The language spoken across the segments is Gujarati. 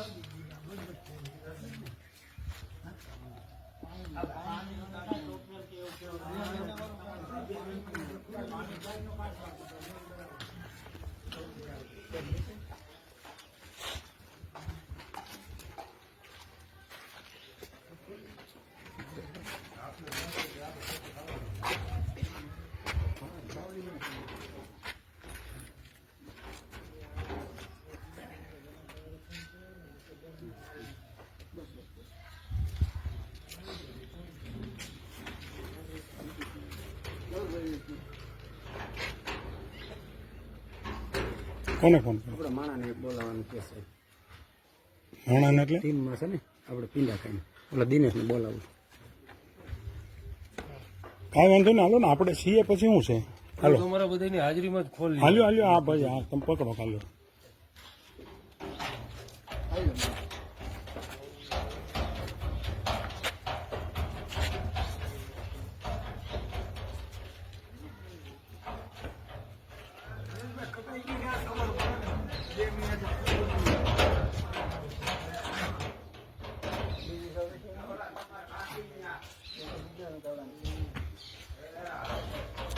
Gracias. કોને ફોન કર્યો આપણે માણાને બોલાવવાનું કે છે માણાને એટલે? ટીમમાં છે ને આપણે પીંડા ખાઈને. એટલે દિનેશને બોલાવું. કાંઈ વાંધો નહીં હાલો ને આપણે છીએ પછી શું છે. હાલો. તમારા બધાની હાજરીમાં જ ખોલ હાલ્યો હાલ્યો હા ભાઈ હા તમે પકડો હાલ્યો.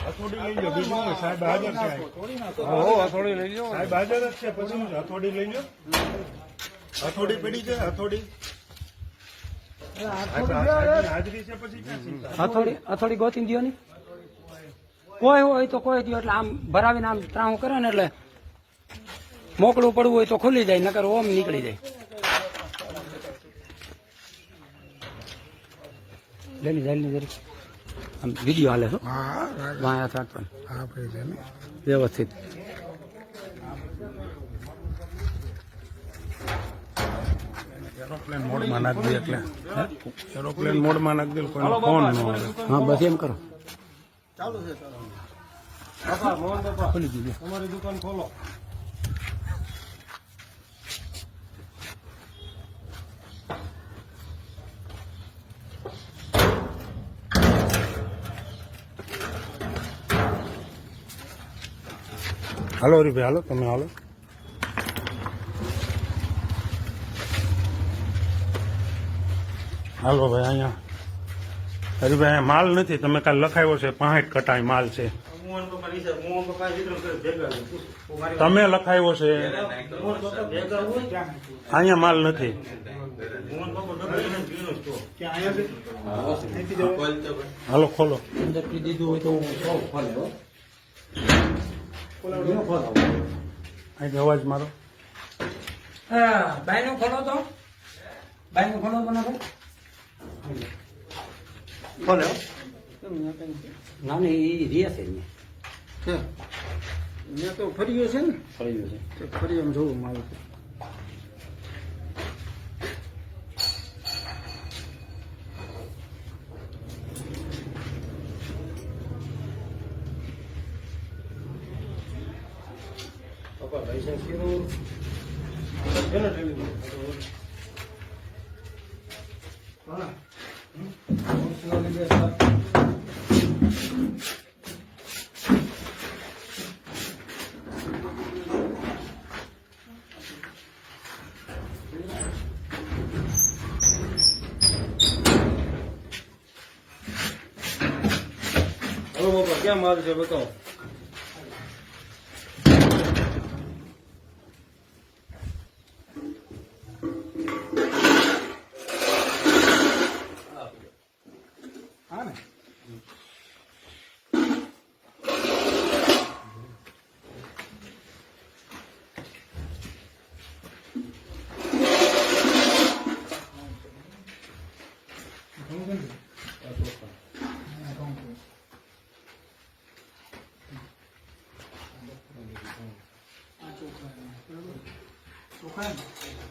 હથોડી લઈ લો બીજું? સાહેબ હાજર છે. હો હથોડી લઈ લો સાહેબ હાજર જ છે પછી હથોડી લઈ લો હથોડી પડી છે હથોડી. હથોડી ગોતી દો ની કોઈ હોય તો કોઈ દો એટલે આમ ભરાવીને આમ ત્રાહું કરે ને એટલે મોકલું પડવું હોય તો ખુલી જાય નકર ઓમ નીકળી જાય. લેલી જાય જરી આમ વીડિયો હાલે છો વાયા રાખવાનું હા ભાઈ છે વ્યવસ્થિત. એરોપ્લેન મોડમાં નાખ દે એટલે. એરોપ્લેન મોડમાં નાખ દે કોઈનો ફોન ન આવે. હા બસ એમ કરો. તમારી દુકાન ખોલો. હાલો હરીભાઈ હાલો, તમે હાલો. હાલો ભાઈ, અહીંયા. હરીભાઈ માલ નથી, તમે કાલ લખાયો છે પાંઠ કટાઈ માલ છે. તમે લખાયો છે. અહીંયા માલ નથી. હાલો, ખોલો. અંદર દીધું હોય તો હું ખોલે હો અવાજ મારો. હા બાયનું ખોલો તો. બાયનું ખોલો તો. ના ખોલે ના ને એ રહ્યા છે ફરી અહીંયા તો ફર્યો છે ને? ફરી ગયો છે. તો ફરી એમ જોવું મારું. બાપા લાઈસન્સ કીધું એને ટેલિફોન હવે બાપા ક્યાં માલ છે બતાવો. હા ને ચોખા ને